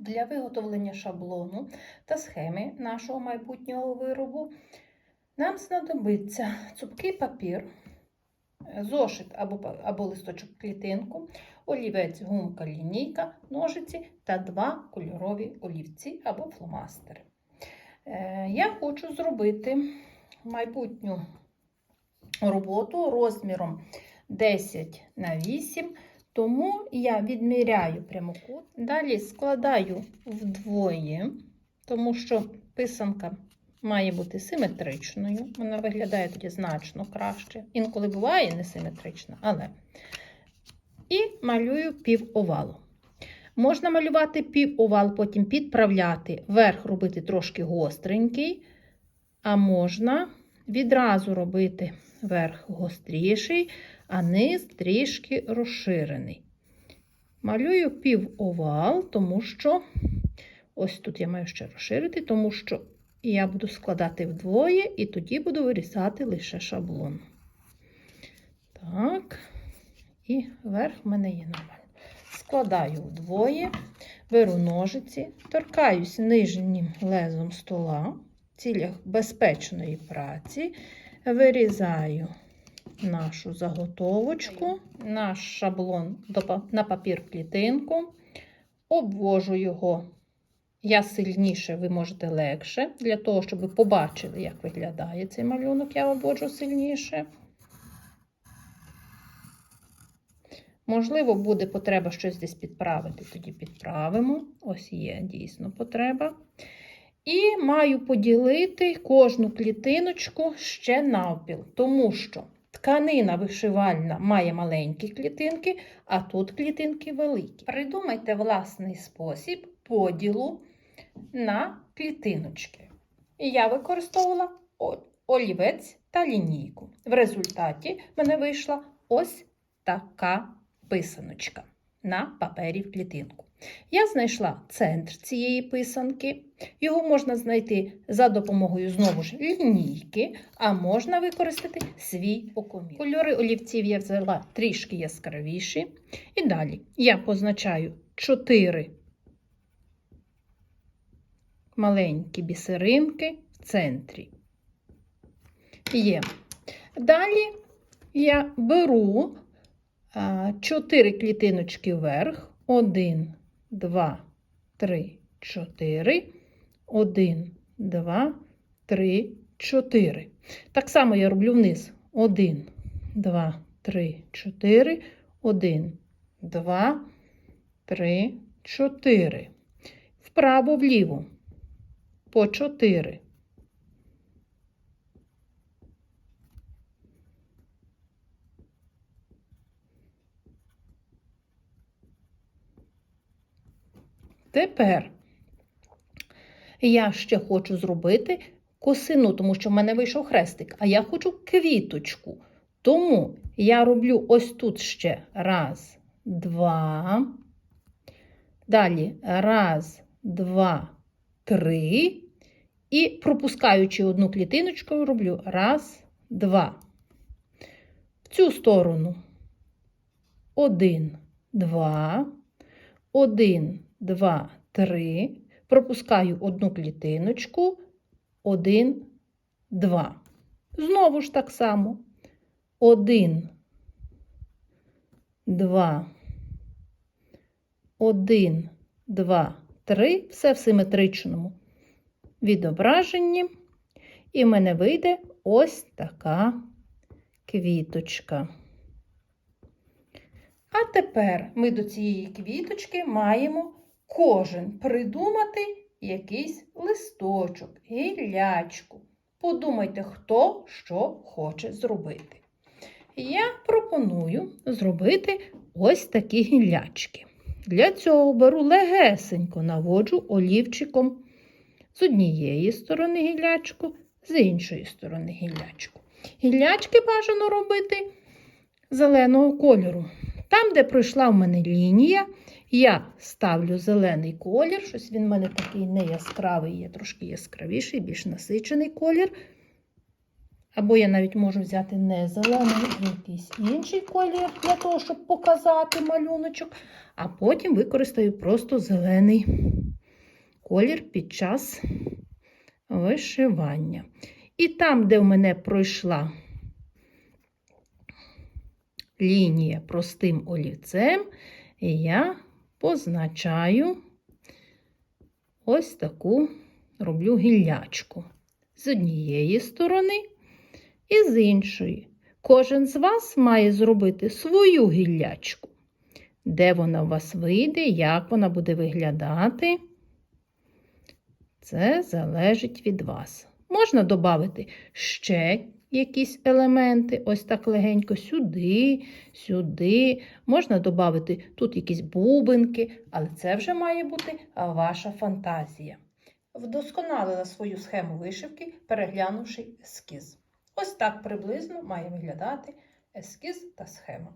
Для виготовлення шаблону та схеми нашого майбутнього виробу нам знадобиться цупкий папір, зошит або, або листочок клітинку, олівець, гумка, лінійка, ножиці та два кольорові олівці або фломастери. Е, Я хочу зробити майбутню роботу розміром 10 на 8, тому я відміряю прямокут. Далі складаю вдвоє, тому що писанка має бути симетричною. Вона виглядає тоді значно краще. Інколи буває несиметрична, але. І малюю півовалу. Можна малювати півовал, потім підправляти, верх робити трошки гостренький, а можна відразу робити верх гостріший, а низ трішки розширений. Малюю півовал, тому що ось тут я маю ще розширити, тому що я буду складати вдвоє і тоді буду вирізати лише шаблон. Так, і верх в мене є нормально. Складаю вдвоє, беру ножиці, торкаюсь нижнім лезом стола в цілях безпечної праці, вирізаю нашу заготовочку, наш шаблон на папір клітинку, обвожу його. Я сильніше, ви можете легше. Для того, щоб ви побачили, як виглядає цей малюнок, я обводжу сильніше. Можливо, буде потреба щось десь підправити, тоді підправимо. Ось є дійсно потреба. І маю поділити кожну клітиночку ще навпіл, тому що тканина вишивальна має маленькі клітинки, а тут клітинки великі. Придумайте власний спосіб поділу на клітиночки. І я використовувала олівець та лінійку. В результаті в мене вийшла ось така писаночка на папері в клітинку. Я знайшла центр цієї писанки. Його можна знайти за допомогою знову ж лінійки, а можна використати свій окомір. Кольори олівців я взяла трішки яскравіші. І далі я позначаю 4 маленькі бісеринки в центрі. Є. Далі я беру 4 клітиночки вверх. 1, 2, 3, 4. 1, 2, 3, 4. Так само я роблю вниз. 1, 2, 3, 4. 1, 2, 3, 4. Вправо, вліво. По 4. Тепер я ще хочу зробити косину, тому що в мене вийшов хрестик, а я хочу квіточку. Тому я роблю ось тут ще раз, два. Далі раз, два, три. І пропускаючи одну клітиночку, роблю раз, два. В цю сторону один, два, один, два, три. Пропускаю одну клітиночку, один, два. Знову ж так само. Один, два, один, два, три. Все в симетричному відображенні. І в мене вийде ось така квіточка. А тепер ми до цієї квіточки маємо кожен придумати якийсь листочок, гіллячку. Подумайте, хто що хоче зробити. Я пропоную зробити ось такі гіллячки. Для цього беру легесенько наводжу олівчиком з однієї сторони гіллячку, з іншої сторони гіллячку. Гіллячки бажано робити зеленого кольору. Там, де пройшла в мене лінія, я ставлю зелений колір, щось він в мене такий не яскравий, є трошки яскравіший, більш насичений колір. Або я навіть можу взяти не зелений, а якийсь інший колір для того, щоб показати малюночок, а потім використаю просто зелений колір під час вишивання. І там, де в мене пройшла лінія простим олівцем, я позначаю ось таку роблю гіллячку з однієї сторони і з іншої. Кожен з вас має зробити свою гіллячку. Де вона у вас вийде, як вона буде виглядати, це залежить від вас. Можна додати ще якісь елементи, ось так легенько сюди, сюди. Можна додати тут якісь бубинки, але це вже має бути ваша фантазія. Вдосконалила свою схему вишивки, переглянувши ескіз. Ось так приблизно має виглядати ескіз та схема.